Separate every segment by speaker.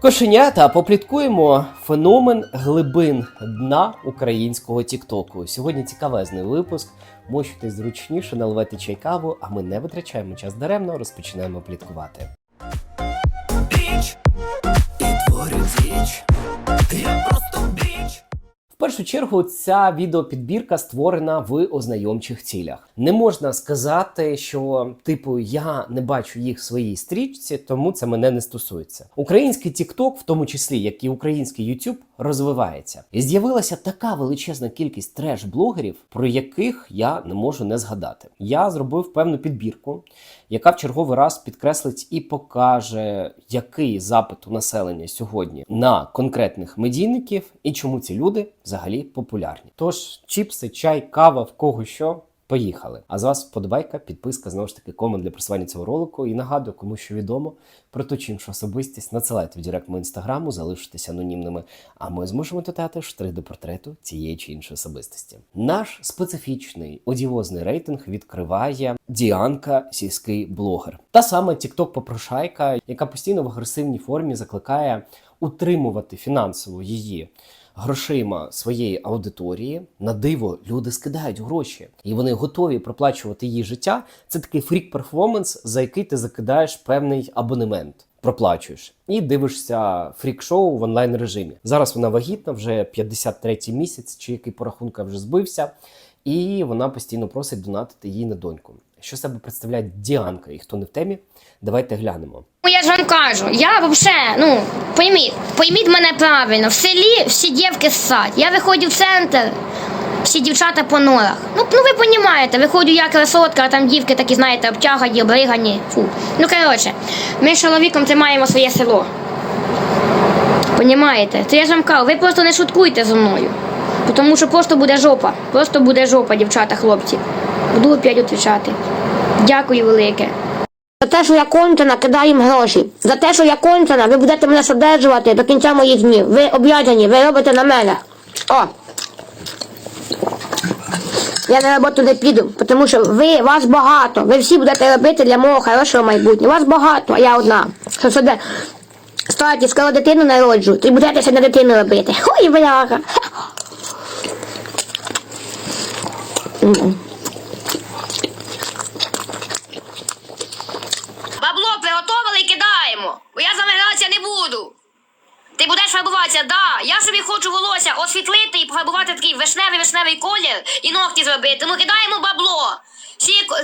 Speaker 1: Кошенята попліткуємо феномен глибин дна українського Тіктоку. Сьогодні цікавезний випуск. Мощуйтесь зручніше, наливайте чай каву, а ми не витрачаємо час даремно, розпочинаємо пліткувати.
Speaker 2: Річ. Я просто
Speaker 1: першу чергу ця відеопідбірка створена в ознайомчих цілях. Не можна сказати, що типу я не бачу їх в своїй стрічці, тому це мене не стосується. Український TikTok, в тому числі як і український YouTube, розвивається. І з'явилася така величезна кількість треш-блогерів, про яких я не можу не згадати. Я зробив певну підбірку, яка в черговий раз підкреслить і покаже, який запит у населення сьогодні на конкретних медійників і чому ці люди взагалі популярні. Тож чіпси, чай, кава, в кого що. Поїхали. А з вас вподобайка, підписка, знову ж таки, комент для просування цього ролику. І нагадую, кому що відомо про ту чи іншу особистість, надсилайте в директ мого інстаграму, залишитися анонімними. А ми зможемо додати штрих до портрету цієї чи іншої особистості. Наш специфічний одіозний рейтинг відкриває Діанка, сільський блогер. Та сама TikTok попрошайка, яка постійно в агресивній формі закликає утримувати фінансово її грошима своєї аудиторії. На диво люди скидають гроші, і вони готові проплачувати її життя. Це такий фрік-перформанс, за який ти закидаєш певний абонемент. Проплачуєш і дивишся фрік-шоу в онлайн режимі. Зараз вона вагітна, вже 53-й місяць, чи який по рахунках вже збився, і вона постійно просить донатити їй на доньку. Що себе представляє Діанка, і хто не в темі, давайте глянемо.
Speaker 3: Кажу, я вообще, ну, пойміть, пойміть мене правильно, в селі всі дівки ссать. Я виходжу в центр, всі дівчата по норах. Ну, ну ви розумієте, виходжу я красотка, а там дівки такі, знаєте, обтягані, обригані. Фу. Ну, коротше, ми з чоловіком тримаємо своє село. Понімаєте? То я ж вам кажу, ви просто не шуткуйте зі мною. Тому що просто буде жопа. Просто буде жопа, дівчата, хлопці. Буду опять відповідати. Дякую велике. За те, що я кончена, кидаю їм гроші. За те, що я кончена, ви будете мене содержувати до кінця моїх днів. Ви об'язані, ви робите на мене. О! Я на роботу не піду, тому що ви, вас багато. Ви всі будете робити для мого хорошого майбутнього. Вас багато, а я одна. Що сюди статі, скоро дитину народжу, й будете ще на дитину робити. Ой, бляха. М-м. Бабло приготовили і кидаємо, бо я замиратися не буду. Ти будеш фарбуватися, да. Я собі хочу волосся освітлити і пофарбувати такий вишневий вишневий колір і ногті зробити. Ну кидаємо бабло.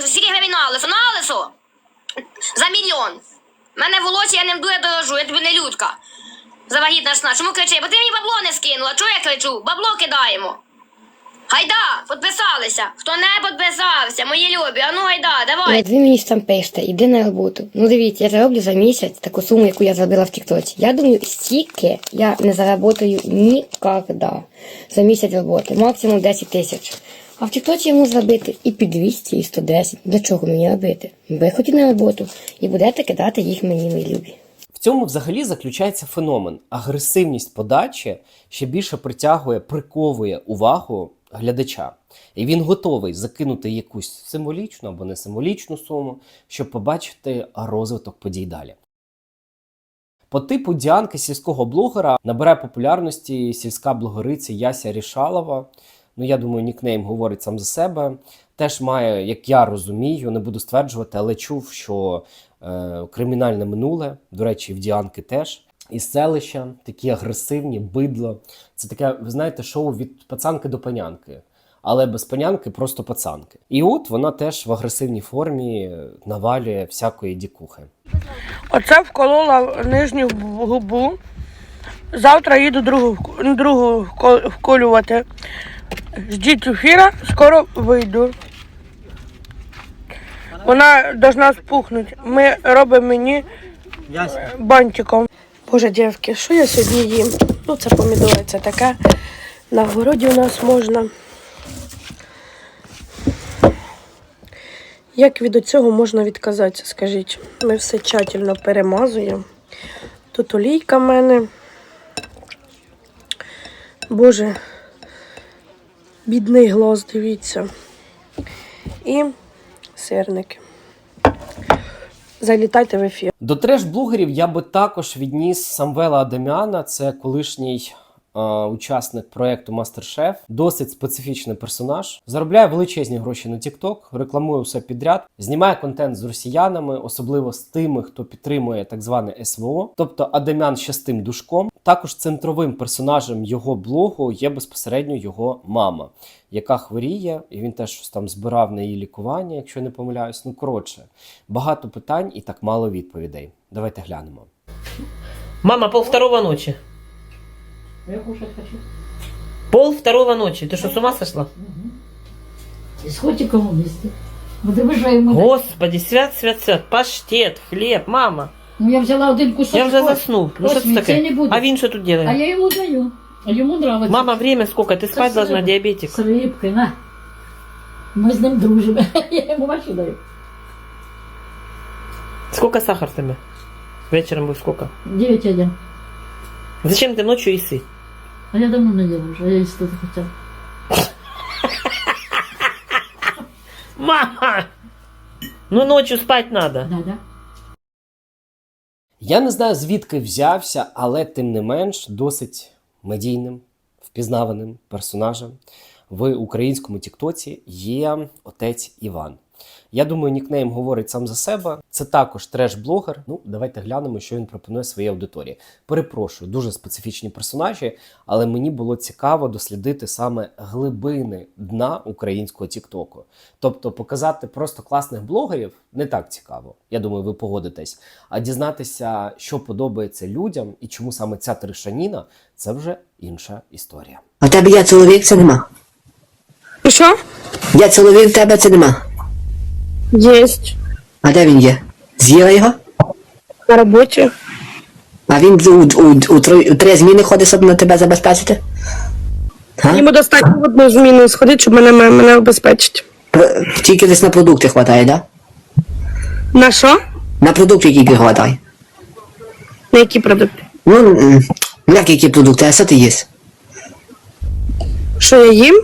Speaker 3: Скільки гривень на лисо? На лисо? За мільйон. Мене волосся я ним дуже дорожу, я тобі не людка. Завагітна сна. Чому кричи? Бо ти мені бабло не скинула. Чого я кричу? Бабло кидаємо. Гайда, підписалися. Хто не підписався, мої любі, а ну гайда, давай.
Speaker 4: От ви мені пишете, іди на роботу. Ну дивіться, я зароблю за місяць таку суму, яку я зробила в Тіктоці. Я думаю, стільки я не заработаю ніколи за місяць роботи, максимум 10 тисяч. А в Тіктоці йому зробити і під 200, і 110. Для чого мені робити? Виходіть на роботу і будете кидати їх мені, мої любі.
Speaker 1: В цьому взагалі заключається феномен. Агресивність подачі ще більше притягує, приковує увагу глядача. І він готовий закинути якусь символічну або не символічну суму, щоб побачити розвиток подій далі. По типу Діанки сільського блогера набирає популярності сільська блогериця Яся Рішалова. Ну, я думаю, нікнейм говорить сам за себе. Теж має, як я розумію, не буду стверджувати, але чув, що е, кримінальне минуле, до речі, в Діанки теж. І селища такі агресивні, бидло. Це таке, ви знаєте, шоу від пацанки до панянки. Але без панянки просто пацанки. І от вона теж в агресивній формі навалює всякої дікухи.
Speaker 5: Оце вколола нижню губу. Завтра їду другу, другу вко- вколювати. Ждіть ефіра, скоро вийду. Вона должна спухнути. Ми робимо мені бантиком. Боже, дівки, що я сьогодні їм? Ну, це помідори, це таке. На городі у нас можна. Як від цього можна відказатися, скажіть? Ми все тщательно перемазуємо. Тут олійка в мене. Боже, бідний глаз, дивіться. І сирники. Залітайте в ефір.
Speaker 1: До треш-блогерів я би також відніс Самвела Адамяна, це колишній учасник проекту Мастер-Шеф. Досить специфічний персонаж. Заробляє величезні гроші на TikTok, рекламує все підряд, знімає контент з росіянами, особливо з тими, хто підтримує так зване СВО. Тобто Адамян ще з тим душком. Також центровим персонажем його блогу є безпосередньо його мама, яка хворіє, і він теж щось там збирав на її лікування, якщо не помиляюсь. Ну коротше, багато питань і так мало відповідей. Давайте глянемо.
Speaker 6: Мама, пол второго ночи.
Speaker 7: Я кушать хочу.
Speaker 6: Пол второго ночи. Ты что, с ума сошла?
Speaker 7: И с котиком вместе. Вот вижаємо.
Speaker 6: Господи, свят, свят, свят. Паштет, хлеб, мама.
Speaker 7: Ну я взяла один кусок.
Speaker 6: Я уже заснул. Ну
Speaker 7: мені це не буде.
Speaker 6: А Вин что тут
Speaker 7: А
Speaker 6: делает?
Speaker 7: я йому даю. А йому нравиться.
Speaker 6: Мама, время сколько? Ты спать
Speaker 7: С
Speaker 6: должна, диабетик.
Speaker 7: З рибки, на. Ми з ним дружимо. Я йому вашу даю.
Speaker 6: Сколько сахар тебе? Вечером будет сколько?
Speaker 7: 9-1.
Speaker 6: Зачем ты ночью исы?
Speaker 7: А я давно не їла вже, я їсти хотів.
Speaker 6: Мама! Ну ночью спать надо.
Speaker 7: Да, да.
Speaker 1: Я не знаю, звідки взявся, але тим не менш досить медійним, впізнаваним персонажем в українському Тіктоці є отець Іван. Я думаю, нікнейм говорить сам за себе. Це також треш-блогер. Ну, давайте глянемо, що він пропонує своїй аудиторії. Перепрошую, дуже специфічні персонажі, але мені було цікаво дослідити саме глибини дна українського Тіктоку. Тобто показати просто класних блогерів не так цікаво. Я думаю, ви погодитесь. А дізнатися, що подобається людям і чому саме ця трешаніна, це вже інша історія.
Speaker 8: А тебе є чоловік, це нема.
Speaker 5: Що?
Speaker 8: Є чоловік тебе, це нема.
Speaker 5: Єсть.
Speaker 8: А де він є? З'їла його?
Speaker 5: На роботі.
Speaker 8: А він у, у, у, три, у три зміни ходить, щоб на тебе забезпечити? Га?
Speaker 5: Йому достатньо одну зміну сходити, щоб мене, мене обезпечити.
Speaker 8: Про- Тільки десь на продукти хватає, да?
Speaker 5: На що?
Speaker 8: На продукти тільки хватає.
Speaker 5: На які продукти?
Speaker 8: Ну, м, як які продукти, а що ти їсть?
Speaker 5: Що я їм?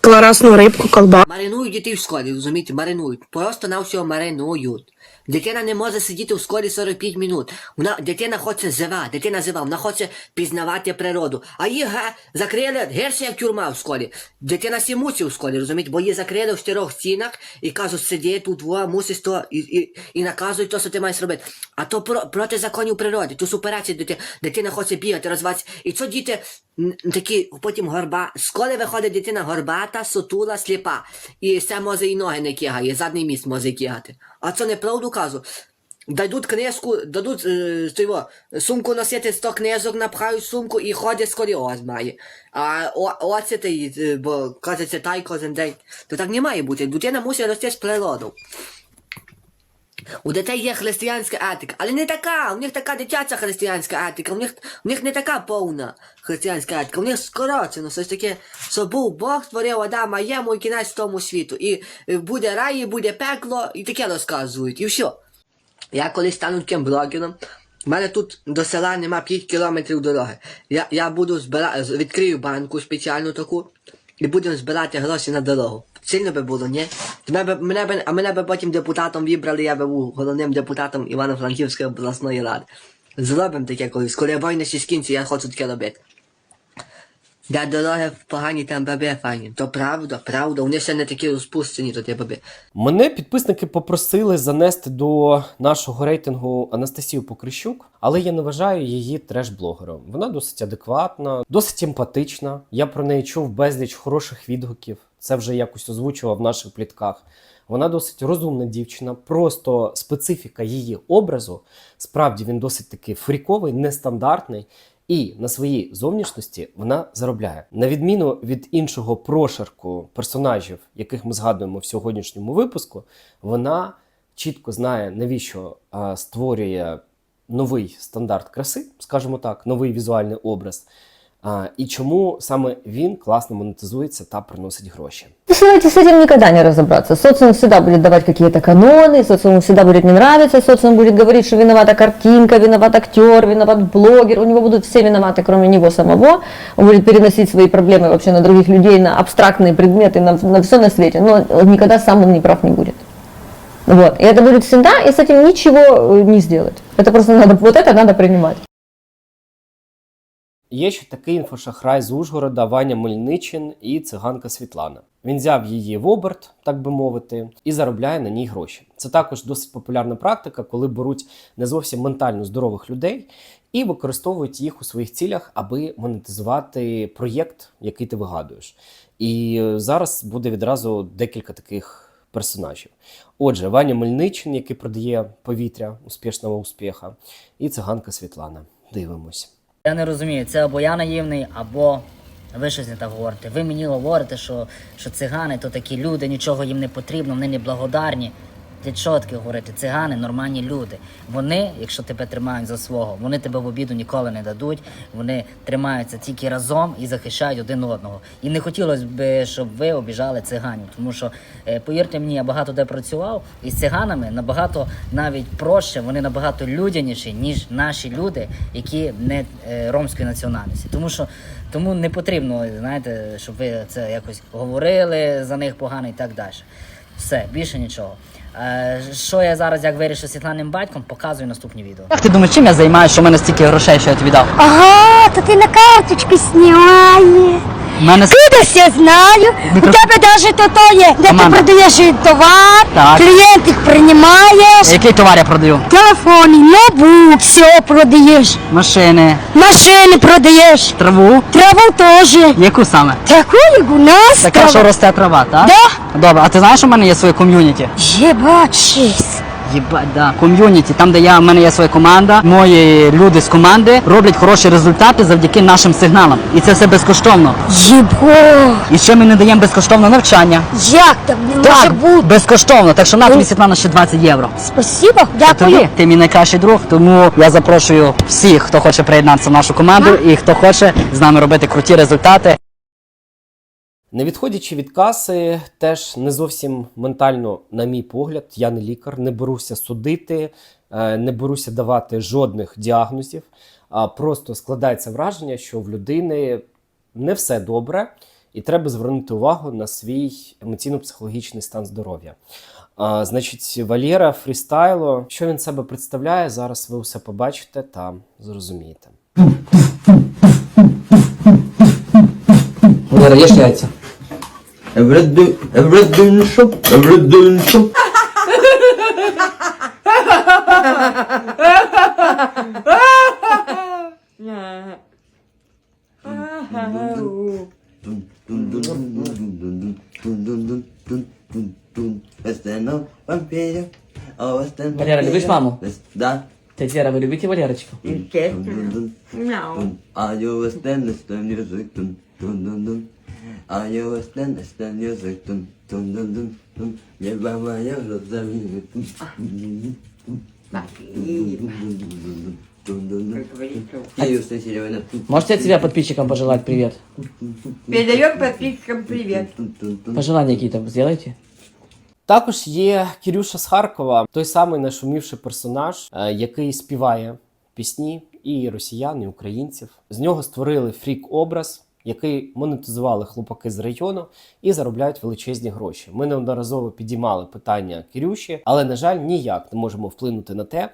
Speaker 5: Кларасну рибку, колба.
Speaker 8: Маринують дітей в школі, розумієте, маринують. Просто на все маринують. Дитина не може сидіти в школі 45 минут. Вона, дитина хоче жива, дитина жива, вона хоче пізнавати природу. А її га, закрили гірше, як тюрма в школі. Дитина сі мусить в школі, розумієте, бо її закрили в чотирьох стінах і кажуть, сиди тут, во, мусиш то, і, і, і наказують то, що ти маєш робити. А то про, проти законів природи, то суперечить дитина. Дитина хоче бігати, розвиватися. І що діти такі, потім горба. Школи виходить дитина горбата, сутула, сліпа. І все може і ноги не кигає, задній міст може кигати. А це неправду кажу. Дадуть книжку, дадуть е, сумку носити 100 книжок, напхають сумку і ходять сколіоз має. А оце е, бо каже, читай кожен день. То так не має бути. Дитина мусить рости з природою. У дітей є християнська етика, але не така. У них така дитяча християнська етика, у них, у них не така повна християнська етика, у них скорочено щось таке, що був Бог створив Адама, є мій кінець тому світу. І е, буде рай, і буде пекло, і таке розказують, і все. Я колись стану таким блогером. У мене тут до села нема 5 кілометрів дороги. Я, я буду збира... відкрию банку спеціальну таку і будемо збирати гроші на дорогу. Сильно би було, ні? Мене би, мене би, а мене би потім депутатом вибрали, я би був головним депутатом Івано-Франківської обласної ради. Зробимо таке колись. Коли війна ще скінчить, я хочу таке робити. Де дороги погані, там баби файні. То правда, правда, вони ще не такі розпущені, то ті баби.
Speaker 1: Мене підписники попросили занести до нашого рейтингу Анастасію Покрищук, але я не вважаю її треш-блогером. Вона досить адекватна, досить емпатична. Я про неї чув безліч хороших відгуків. Це вже якось озвучував в наших плітках. Вона досить розумна дівчина, просто специфіка її образу. Справді він досить таки фріковий, нестандартний. І на своїй зовнішності вона заробляє. На відміну від іншого прошарку персонажів, яких ми згадуємо в сьогоднішньому випуску, вона чітко знає, навіщо створює новий стандарт краси, скажімо так, новий візуальний образ. А, і чому саме він класно монетизується та приносить гроші.
Speaker 9: Давайте с этим никогда не разобраться. Социум всегда будет давать какие-то каноны, социуму всегда будет не нравиться, социум будет говорить, что виновата картинка, виноват актер, виноват блогер, у него будут все виноваты, кроме него самого. Он будет переносить свои проблемы вообще на других людей, на абстрактные предметы, на, на все на свете, но никогда сам он не прав не будет. Вот. И это будет всегда, и с этим ничего э, не сделать. Это просто надо, вот это надо принимать.
Speaker 1: Є ще такий інфошахрай з Ужгорода Ваня Мельничин і циганка Світлана. Він взяв її в оберт, так би мовити, і заробляє на ній гроші. Це також досить популярна практика, коли беруть не зовсім ментально здорових людей і використовують їх у своїх цілях, аби монетизувати проєкт, який ти вигадуєш. І зараз буде відразу декілька таких персонажів. Отже, Ваня Мельничин, який продає повітря успішного успіха, і циганка Світлана. Дивимось.
Speaker 10: Я не розумію, це або я наївний, або ви щось не так говорите. Ви мені говорите, що, що цигани то такі люди, нічого їм не потрібно, вони не благодарні. Для чого говорити? Цигани нормальні люди. Вони, якщо тебе тримають за свого, вони тебе в обіду ніколи не дадуть. Вони тримаються тільки разом і захищають один одного. І не хотілося б, щоб ви обіжали циганів, тому що, е, повірте мені, я багато де працював, і з циганами набагато навіть проще, вони набагато людяніші, ніж наші люди, які не е, ромської національності. Тому що тому не потрібно, знаєте, щоб ви це якось говорили за них погано і так далі. Все, більше нічого. Е, що я зараз як вирішу з Світланим батьком, показую наступні відео.
Speaker 6: Як ти думаєш, чим я займаюся, що в мене стільки грошей, що я тобі дав?
Speaker 11: Ага, то ти на карточку знімаєш.
Speaker 6: У мене
Speaker 11: десь я знаю. У
Speaker 6: Мікро-
Speaker 11: тебе навіть то, є, де
Speaker 6: Команда.
Speaker 11: ти продаєш товар,
Speaker 6: Так.
Speaker 11: клієнтів приймаєш,
Speaker 6: який товар я продаю?
Speaker 11: телефони, ноутбук, все продаєш,
Speaker 6: Машини,
Speaker 11: машини продаєш,
Speaker 6: траву.
Speaker 11: траву теж.
Speaker 6: Яку саме?
Speaker 11: Таку, як у нас
Speaker 6: Така,
Speaker 11: трава.
Speaker 6: що росте трава, так?
Speaker 11: Да.
Speaker 6: Добре, а ти знаєш, що мене є своє ком'юніті?
Speaker 11: Є, бачиш.
Speaker 6: Єбать, да. Ком'юніті, там, де я, в мене є своя команда, мої люди з команди роблять хороші результати завдяки нашим сигналам. І це все безкоштовно.
Speaker 11: Єбо,
Speaker 6: І ще ми не даємо безкоштовне навчання.
Speaker 11: як так не може бути?
Speaker 6: безкоштовно. Так що на тобі, Світлана, ще 20 євро.
Speaker 11: Спасибо,
Speaker 6: Тобі,
Speaker 11: дякую.
Speaker 6: ти мій найкращий друг, тому я запрошую всіх, хто хоче приєднатися в нашу команду і хто хоче з нами робити круті результати.
Speaker 1: Не відходячи від каси, теж не зовсім ментально, на мій погляд, я не лікар, не беруся судити, е, не беруся давати жодних діагнозів. А просто складається враження, що в людини не все добре, і треба звернути увагу на свій емоційно-психологічний стан здоров'я. Значить, Валєра фрістайло, що він себе представляє, зараз ви все побачите та зрозумієте.
Speaker 6: Валера, їж яйця.
Speaker 2: Everyday, everyday shop, everyday shop.
Speaker 6: Валера, любиш маму?
Speaker 2: Да.
Speaker 6: Тетя Вера, ви любите Валерочку?
Speaker 2: А you Мое розовеет, дун, дун, дун, дун, дун, дун, дун. И усы зеленые, дун,
Speaker 6: Можете от себя подписчикам пожелать привет?
Speaker 2: Дун, дун, дун.
Speaker 6: Пожелания какие-то сделайте.
Speaker 1: Також є Кірюша з Харкова, той самий нашумівший персонаж, е, який співає пісні і росіян, і українців. З нього створили фрік-образ, який монетизували хлопаки з району і заробляють величезні гроші. Ми неодноразово підіймали питання Кірюші, але на жаль, ніяк не можемо вплинути на те.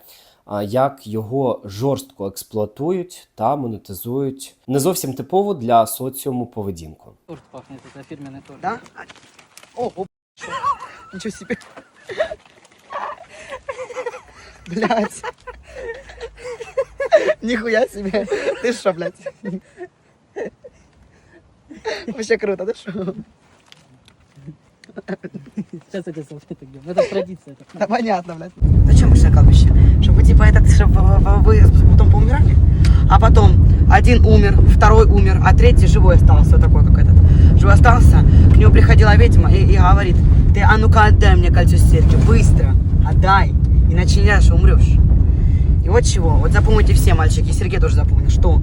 Speaker 1: а, Як його жорстко експлуатують та монетизують не зовсім типову для соціуму поведінку.
Speaker 6: Торт пахнет, это фирменный торт.
Speaker 5: Да? Ого, ничего себе. Блять. Нихуя себе. Ты что, блядь? Вообще круто, да что?
Speaker 6: Сейчас эти салфетки где? Это традиция. Это.
Speaker 5: Да понятно, блядь. Зачем мы на кладбище? Чтобы типа этот, чтобы вы потом поумирали? А потом один умер, второй умер, а третий живой остался, вот такой как этот. Живой остался, к нему приходила ведьма и, и говорит, ты, а ну-ка отдай мне кольцо сердцу, быстро, отдай, иначе не дашь, умрешь. И вот чего, вот запомните все, мальчики, Сергей тоже запомнил, что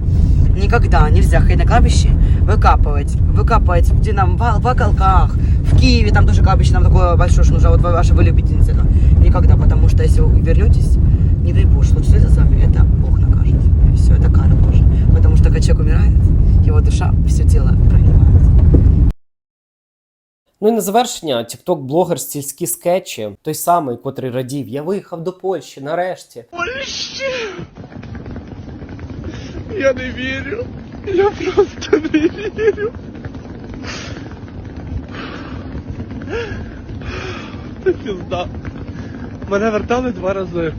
Speaker 5: никогда нельзя ходить на кладбище, выкапывать, выкапывать где нам в, в околках, в Киеве, там тоже кладбище нам такое большое, что нужно, вот ваша вы любительница, это. никогда, потому что если вы вернетесь, не дай бог, что случится с вами, это Бог накажет. Все, это кара Божия. Потому что когда человек умирает, его душа, все тело прогнивает.
Speaker 1: Ну і на завершення, тікток-блогер стільські скетчі, той самий, котрий радів, я виїхав до Польщі нарешті.
Speaker 12: Я не вірю. Я просто не вірю. Це пізда. Мене вертали два рази.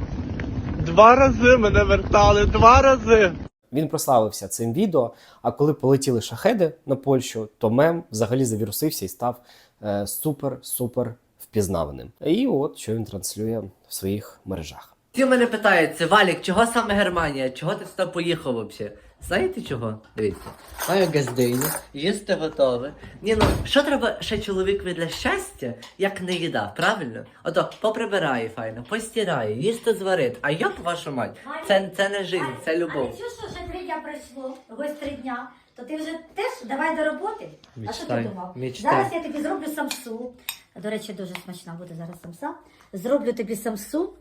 Speaker 12: Два рази мене вертали, два рази.
Speaker 1: Він прославився цим відео. А коли полетіли шахеди на Польщу, то мем взагалі завірусився і став е, супер-супер впізнаваним. І от що він транслює в своїх мережах.
Speaker 13: Всі мене питаються, Валік, чого саме Германія? Чого ти сюди поїхав взагалі? Знаєте чого? Дивіться. Маю газдиню, їсти готове. Ні, ну що треба ще чоловікові для щастя, як не їда, правильно? Ото поприбирає файно, постирає, їсти зварить. А йоп вашу мать, це, це не життя, це любов.
Speaker 7: А чуєш, що вже три дня пройшло, ось три дня, то ти вже теж давай до роботи. а що ти
Speaker 13: Мечтай,
Speaker 7: думав?
Speaker 13: мечтай.
Speaker 7: Зараз я тобі зроблю самсу. До речі, дуже смачна буде зараз самса. Зроблю тобі самсу.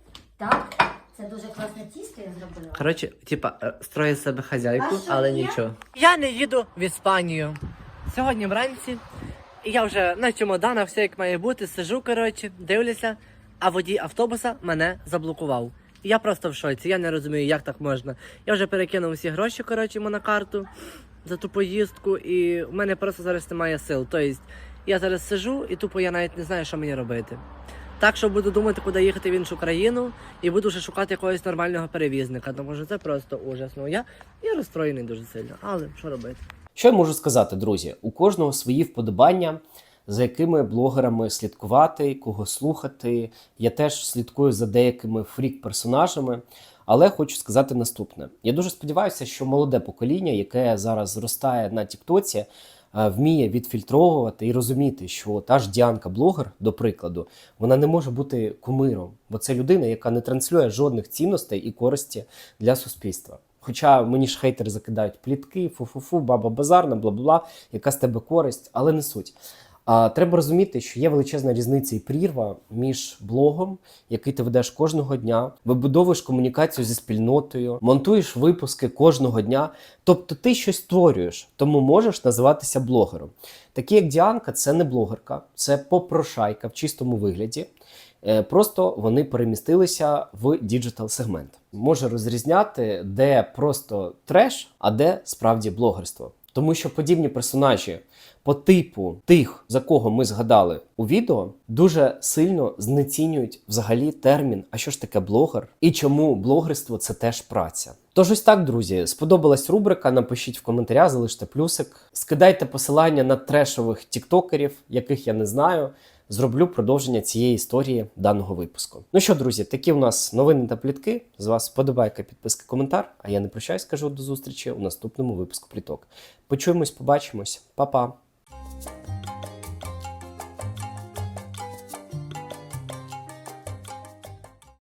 Speaker 7: Так, це дуже класне тісто я зробила.
Speaker 13: Коротше, типа, е, строю з себе хазяйку,
Speaker 7: А що
Speaker 13: але
Speaker 7: є?
Speaker 13: нічого. Я не їду в Іспанію. Сьогодні вранці. І я вже на чемоданах, все як має бути, сижу, коротше, дивлюся, а водій автобуса мене заблокував. І я просто в шоці, я не розумію, як так можна. Я вже перекинув всі гроші, коротше, йому на карту за ту поїздку, і в мене просто зараз немає сил. Тобто, я зараз сижу і тупо я навіть не знаю, що мені робити. Так що буду думати, куди їхати в іншу країну, і буду вже шукати якогось нормального перевізника, тому що це просто ужасно. Я, я розстроєний дуже сильно, але що робити?
Speaker 1: Що я можу сказати, друзі? У кожного свої вподобання, за якими блогерами слідкувати, кого слухати. Я теж слідкую за деякими фрік-персонажами. Але хочу сказати наступне: я дуже сподіваюся, що молоде покоління, яке зараз зростає на Тіктоці, вміє відфільтровувати і розуміти, що та ж Діанка блогер, до прикладу, вона не може бути кумиром, бо це людина, яка не транслює жодних цінностей і користі для суспільства. Хоча мені ж хейтери закидають плітки, фу-фу-фу, баба базарна, бла-бла-бла, яка з тебе користь, але не суть. А треба розуміти, що є величезна різниця і прірва між блогом, який ти ведеш кожного дня, вибудовуєш комунікацію зі спільнотою, монтуєш випуски кожного дня. Тобто ти щось створюєш, тому можеш називатися блогером. Такі як Діанка, це не блогерка, це попрошайка в чистому вигляді. Е, Просто вони перемістилися в діджитал сегмент. Може розрізняти, де просто треш, а де справді блогерство. Тому що подібні персонажі по типу тих, за кого ми згадали у відео, дуже сильно знецінюють взагалі термін, а що ж таке блогер, і чому блогерство це теж праця. Тож ось так, друзі, сподобалась рубрика. Напишіть в коментарях, залиште плюсик, скидайте посилання на трешових тіктокерів, яких я не знаю. Зроблю продовження цієї історії даного випуску. Ну що, друзі, такі у нас новини та плітки. З вас вподобайка, підписка, коментар. А я не прощаюсь, кажу до зустрічі у наступному випуску пліток. Почуємось, побачимось, Па-па!